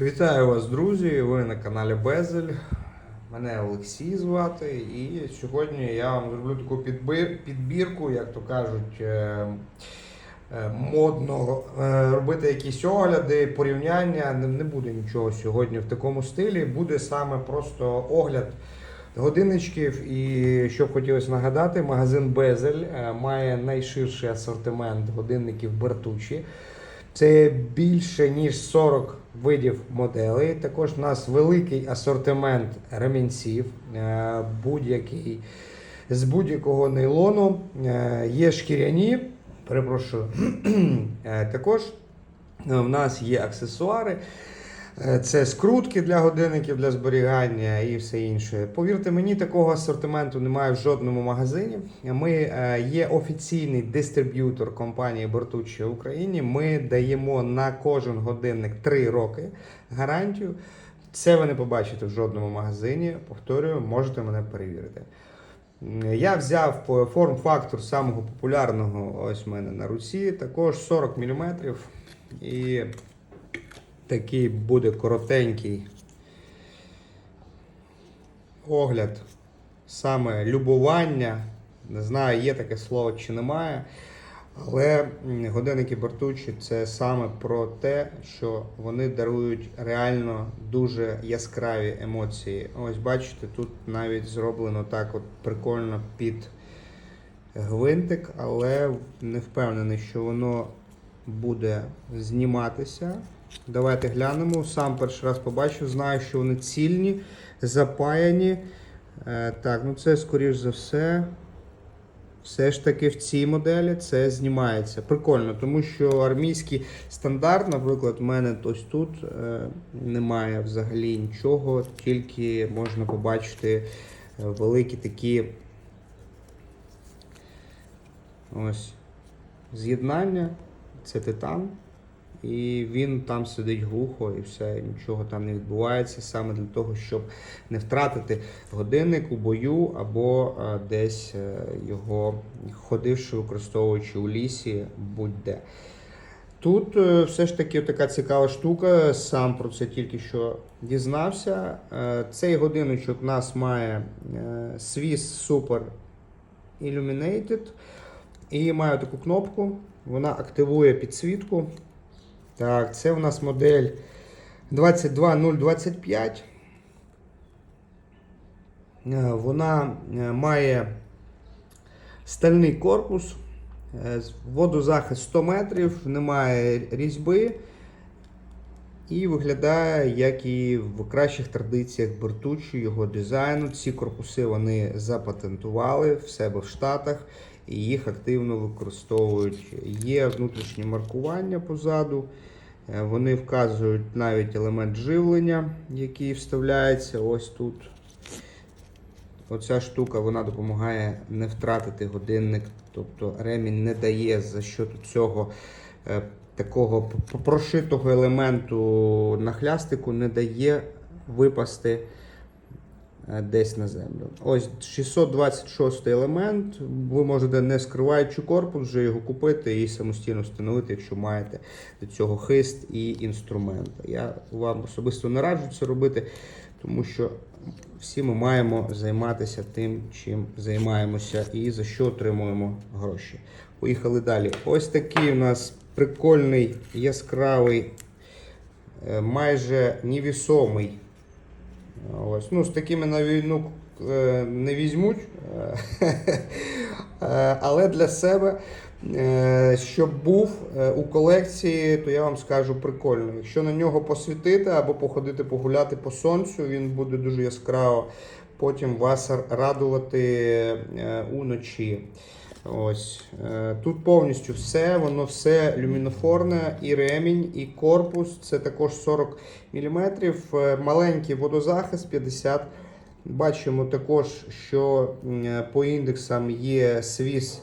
Вітаю вас, друзі! Ви на каналі Безель. Мене Олексій звати, і сьогодні я вам зроблю таку підбірку, як то кажуть, е, е, модно е, робити якісь огляди, порівняння. Не, буде нічого сьогодні в такому стилі. Буде саме просто огляд годинничків. І що б хотілося нагадати, магазин Безель має найширший асортимент годинників Бертучі. Це більше ніж 40 видів моделей. Також у нас великий асортимент ремінців, е, будь-який з будь-якого нейлону. Е, Є шкіряні, перепрошую. Е, Також в нас є аксесуари. Е, Це скрутки для годинників для зберігання і все інше. Повірте мені, такого асортименту немає в жодному магазині. Ми е, є офіційний дистриб'ютор компанії Бортуччі в Україні. Ми даємо на кожен годинник 3 роки гарантію. Це ви не побачите в жодному магазині. Повторюю, можете мене перевірити. Я взяв форм-фактор самого популярного ось в мене на руці, також 40 мм. І такий буде коротенький огляд, саме любування. Не знаю, є таке слово чи немає. Але годинники Бертучі це саме про те, що вони дарують реально дуже яскраві емоції. Ось бачите, тут навіть зроблено так от прикольно під гвинтик, але не впевнений, що воно буде зніматися. Давайте глянемо. Сам перший раз побачив, знаю, що вони цільні, запаяні. Е, так, ну це скоріш за все. Все ж таки в цій моделі це знімається. Прикольно, тому що армійський стандарт, наприклад, в мене ось тут е, немає взагалі нічого, тільки можна побачити е, великі такі ось з'єднання. Це титан. І він там сидить глухо і все, нічого там не відбувається саме для того, щоб не втратити годинник у бою або е, десь е, його ходивши, використовуючи у лісі, будь-де. Тут е, все ж таки така цікава штука, сам про це тільки що дізнався. Цей годиночок у нас має Swiss Super Illuminated і має таку кнопку, вона активує підсвітку. Так, це у нас модель 22025. Е, Вона е, має стальний корпус, е, водозахист 100 метрів, немає різьби. І виглядає, як і в кращих традиціях Бертучі, його дизайну. Ці корпуси вони запатентували в себе в Штатах і їх активно використовують. Є внутрішнє маркування позаду. Е, Вони вказують навіть елемент живлення, який вставляється ось тут. Оця штука вона допомагає не втратити годинник, тобто ремінь не дає за що цього е, такого прошитого елементу на хлястику, не дає випасти десь на землю. Ось 626 елемент. Ви можете, не скриваючи корпус, вже його купити і самостійно встановити, якщо маєте до цього хист і інструмент. Я вам особисто не раджу це робити, тому що всі ми маємо займатися тим, чим займаємося і за що отримуємо гроші. Поїхали далі. Ось такий у нас прикольний, яскравий, е, майже невісомий. Ось. Ну, з такими на війну е, не візьмуть. Е, е, Але для себе, щоб був у колекції, то я вам скажу прикольно. Якщо на нього посвітити або походити погуляти по сонцю, він буде дуже яскраво потім вас радувати уночі. Ось е, тут повністю все, воно все люмінофорне, і ремінь, і корпус. Це також 40 мм. Маленький водозахист 50 Бачимо також, що е, по індексам є Swiss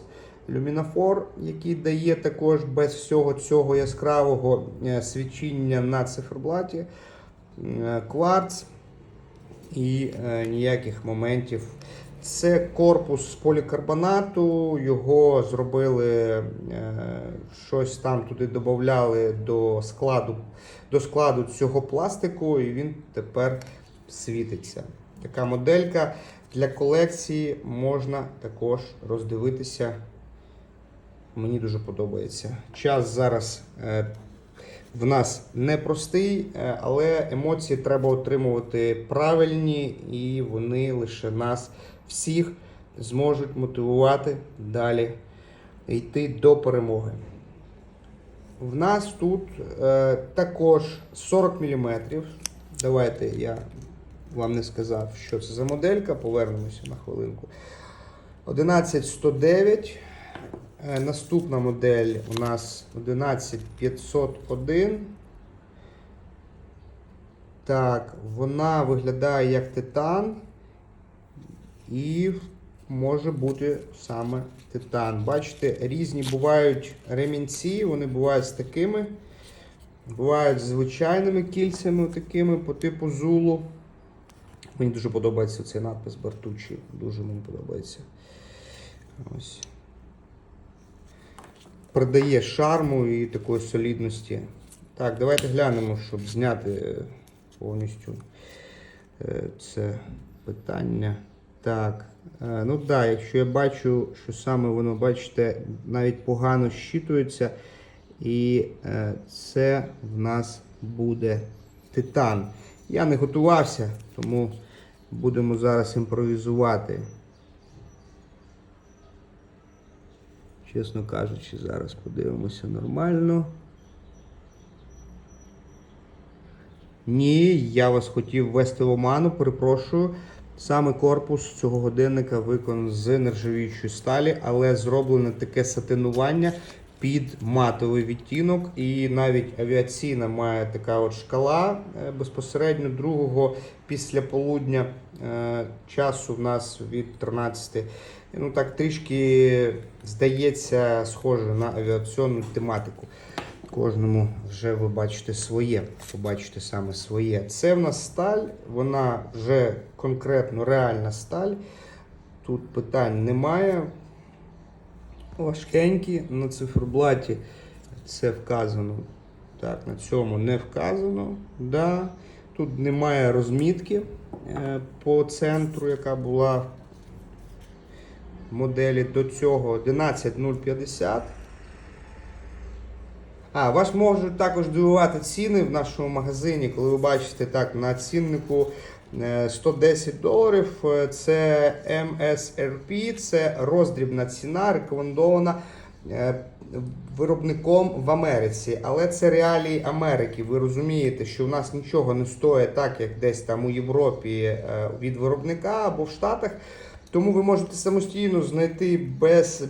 люмінофор, який дає також без всього цього яскравого е, свічіння на циферблаті. Е, Кварц і е, ніяких моментів Це корпус з полікарбонату, його зробили, е, щось там туди додавали до складу, до складу цього пластику, і він тепер світиться. Така моделька для колекції можна також роздивитися. Мені дуже подобається. Час зараз е, в нас непростий, е, але емоції треба отримувати правильні, і вони лише нас всіх зможуть мотивувати далі йти до перемоги. В нас тут е, також 40 мм. Давайте я вам не сказав, що це за моделька. Повернемося на хвилинку. 11109. Е, Наступна модель у нас 11501. Так, вона виглядає як титан. І може бути саме титан. Бачите, різні бувають ремінці, вони бувають з такими. Бувають з звичайними кільцями, такими по типу зулу. Мені дуже подобається цей надпис Бартучі. Дуже мені подобається. Ось. Придає шарму і такої солідності. Так, давайте глянемо, щоб зняти е, повністю е, це питання. Так, е, ну так, да, якщо я бачу, що саме воно, бачите, навіть погано щитується, і е, це в нас буде титан. Я не готувався, тому будемо зараз імпровізувати. Чесно кажучи, зараз подивимося нормально. Ні, я вас хотів ввести в оману, перепрошую. Саме корпус цього годинника виконаний з нержавіючої сталі, але зроблене таке сатинування під матовий відтінок. І навіть авіаційна має така от шкала е, безпосередньо другого після полудня е, часу в нас від 13. Ну так трішки здається схоже на авіаційну тематику. Кожному вже ви бачите своє, побачите саме своє. Це в нас сталь, вона вже конкретно реальна сталь. Тут питань немає. Важкенькі на циферблаті це вказано. Так, на цьому не вказано. Да. Тут немає розмітки е, по центру, яка була в моделі до цього 11050. А, вас можуть також дивувати ціни в нашому магазині, коли ви бачите так на ціннику е, 110 доларів. е, Це MSRP, це роздрібна ціна, рекомендована е, виробником в Америці. Але це реалії Америки. Ви розумієте, що в нас нічого не стоїть так, як десь там у Європі е, від виробника або в Штатах. Тому ви можете самостійно знайти без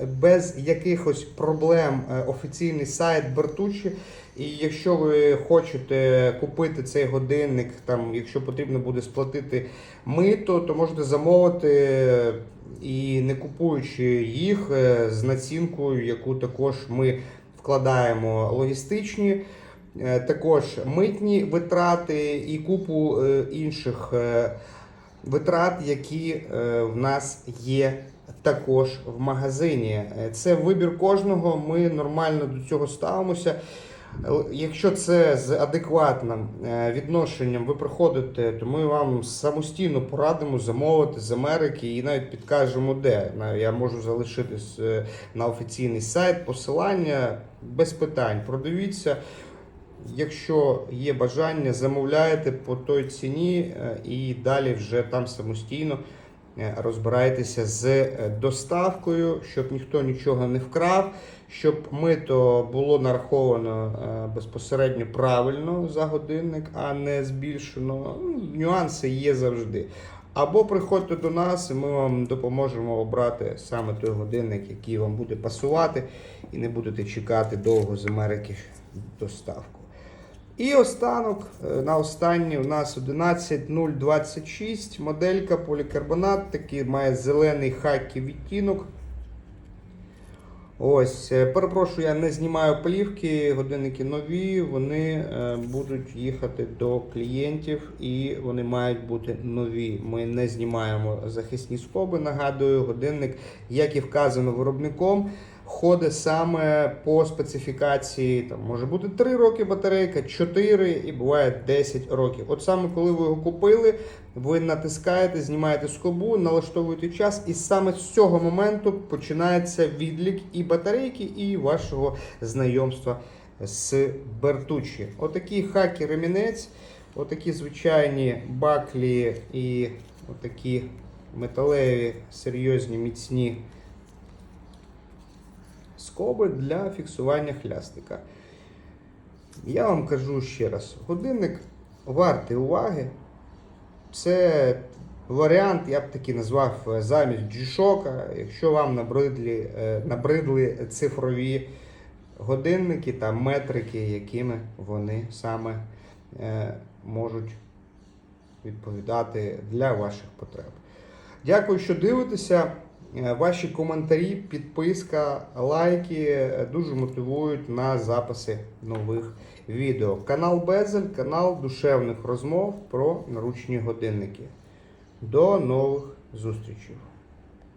без якихось проблем е, офіційний сайт Бертучі. І якщо ви хочете купити цей годинник, там, якщо потрібно буде сплатити мито, то можете замовити і не купуючи їх е, з націнкою, яку також ми вкладаємо логістичні. е, Також митні витрати і купу інших витрат, які в нас є також в магазині. Е, Це вибір кожного. Ми нормально до цього ставимося. Якщо це з адекватним е, відношенням ви приходите, то ми вам самостійно порадимо замовити з Америки і навіть підкажемо, де. Я можу залишити е, на офіційний сайт посилання без питань. Продивіться. Якщо є бажання, замовляєте по той ціні і далі вже там самостійно е, розбирайтеся з е, доставкою, щоб ніхто нічого не вкрав, щоб мито було нараховано е, безпосередньо правильно за годинник, а не збільшено. Ну, Нюанси є завжди. Або приходьте до нас, і ми вам допоможемо обрати саме той годинник, який вам буде пасувати, і не будете чекати довго з Америки доставку. І останок, е, на останній у нас 11026 моделька полікарбонат, такий має зелений хакі відтінок. Ось, е, перепрошую, я не знімаю плівки, годинники нові, вони е, будуть їхати до клієнтів і вони мають бути нові. Ми не знімаємо захисні скоби. Нагадую, годинник, як і вказано виробником, ходить саме по специфікації. Там може бути 3 роки батарейка, 4 і буває 10 років. От саме коли ви його купили, ви натискаєте, знімаєте скобу, налаштовуєте час, і саме з цього моменту починається відлік і батарейки, і вашого знайомства з Бертучі. Отакий хакі-ремінець, отакі звичайні баклі і отакі металеві, серйозні, міцні скоби для фіксування хлястика. Я вам кажу ще раз: годинник вартий уваги. Це варіант, я б таки назвав е, замість G-Shock. Якщо вам набридли, е, набридли цифрові годинники та метрики, якими вони саме е, можуть відповідати для ваших потреб. Дякую, що дивитеся. Е, Ваші коментарі, підписка, лайки е, дуже мотивують на записи нових відео. Канал Безель, канал душевних розмов про наручні годинники. До нових зустрічей!